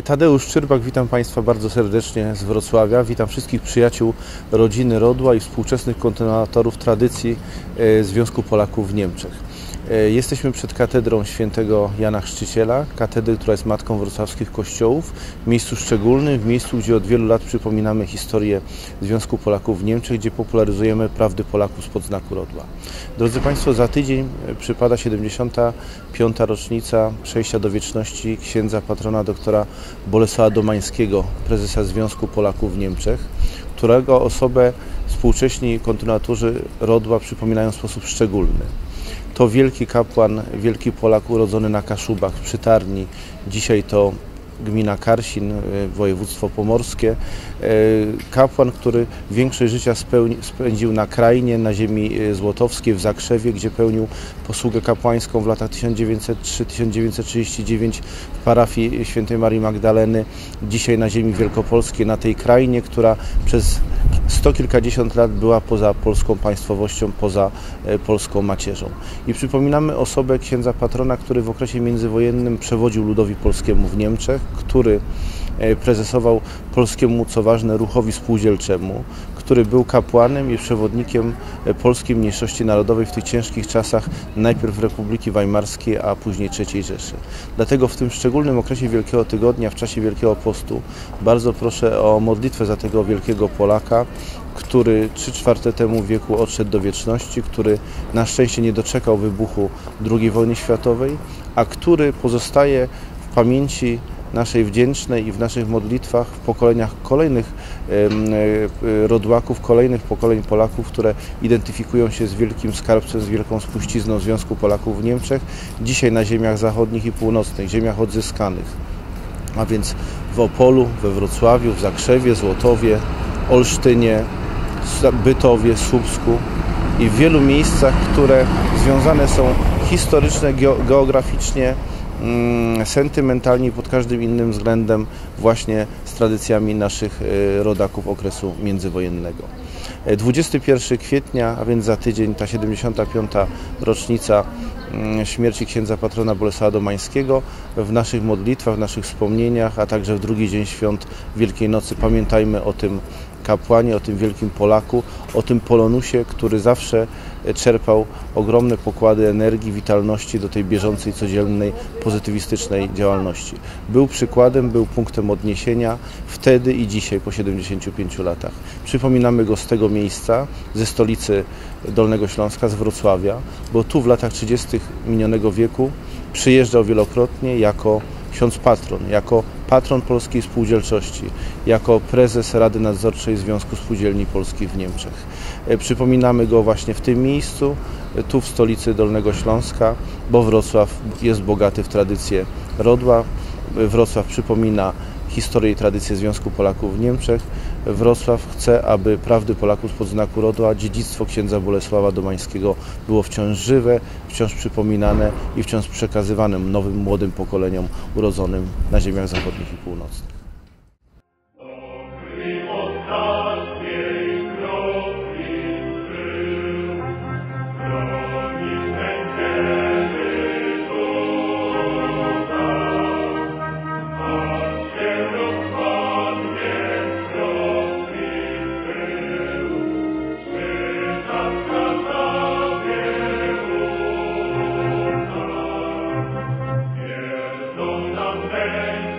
Tadeusz Czyrbak, witam Państwa bardzo serdecznie z Wrocławia. Witam wszystkich przyjaciół rodziny Rodła i współczesnych kontynuatorów tradycji e, Związku Polaków w Niemczech. E, jesteśmy przed katedrą świętego Jana Chrzciciela, katedry, która jest matką wrocławskich kościołów, w miejscu szczególnym, w miejscu, gdzie od wielu lat przypominamy historię Związku Polaków w Niemczech, gdzie popularyzujemy prawdy Polaków spod znaku Rodła. Drodzy Państwo, za tydzień e, przypada 75. rocznica przejścia do wieczności księdza patrona doktora Bolesława Domańskiego, prezesa Związku Polaków w Niemczech, którego osobę współcześni kontynuatorzy Rodła przypominają w sposób szczególny. To wielki kapłan, wielki Polak urodzony na Kaszubach, w Przytarni. Dzisiaj to gmina Karsin, e, województwo pomorskie. E, kapłan, który większość życia spełni, spędził na krainie, na ziemi e, złotowskiej, w Zakrzewie, gdzie pełnił posługę kapłańską w latach 1903-1939 w parafii świętej Marii Magdaleny. Dzisiaj na ziemi wielkopolskiej, na tej krainie, która przez sto kilkadziesiąt lat była poza polską państwowością, poza polską macierzą. I przypominamy osobę księdza patrona, który w okresie międzywojennym przewodził ludowi polskiemu w Niemczech, który e, prezesował polskiemu, co ważne, ruchowi spółdzielczemu, który był kapłanem i przewodnikiem e, polskiej mniejszości narodowej w tych ciężkich czasach najpierw Republiki Weimarskiej, a później III Rzeszy. Dlatego w tym szczególnym okresie Wielkiego Tygodnia, w czasie Wielkiego Postu, bardzo proszę o modlitwę za tego wielkiego Polaka, który trzy czwarte temu wieku odszedł do wieczności, który na szczęście nie doczekał wybuchu II wojny światowej, a który pozostaje w pamięci naszej wdzięcznej i w naszych modlitwach w pokoleniach kolejnych e, rodłaków, kolejnych pokoleń Polaków, które identyfikują się z wielkim skarbcem, z wielką spuścizną Związku Polaków w Niemczech, dzisiaj na ziemiach zachodnich i północnych, ziemiach odzyskanych. A więc w Opolu, we Wrocławiu, w Zakrzewie, Złotowie, Olsztynie, Bytowie, Słupsku i w wielu miejscach, które związane są historycznie, geograficznie Mm, sentymentalnie pod każdym innym względem właśnie z tradycjami naszych e, rodaków okresu międzywojennego. 21 e, kwietnia, a więc za tydzień, ta 75. rocznica mm, śmierci księdza patrona Bolesława Domańskiego. W naszych modlitwach, w naszych wspomnieniach, a także w drugi dzień świąt Wielkiej Nocy pamiętajmy o tym kapłanie, o tym wielkim Polaku, o tym Polonusie, który zawsze czerpał ogromne pokłady energii, witalności do tej bieżącej, codziennej, pozytywistycznej działalności. Był przykładem, był punktem odniesienia wtedy i dzisiaj po 75 latach. Przypominamy go z tego miejsca, ze stolicy Dolnego Śląska, z Wrocławia, bo tu w latach 30. minionego wieku przyjeżdżał wielokrotnie jako ksiądz patron, jako patron polskiej spółdzielczości, jako prezes Rady Nadzorczej Związku Spółdzielni Polskich w Niemczech. E, przypominamy go właśnie w tym miejscu, e, tu w stolicy Dolnego Śląska, bo Wrocław jest bogaty w tradycję rodła. E, Wrocław przypomina historię i tradycję Związku Polaków w Niemczech. Wrocław chce, aby prawdy Polaków spod znaku rodła, dziedzictwo księdza Bolesława Domańskiego było wciąż żywe, wciąż przypominane i wciąż przekazywane nowym, młodym pokoleniom urodzonym na ziemiach zachodnich i północnych. Amen.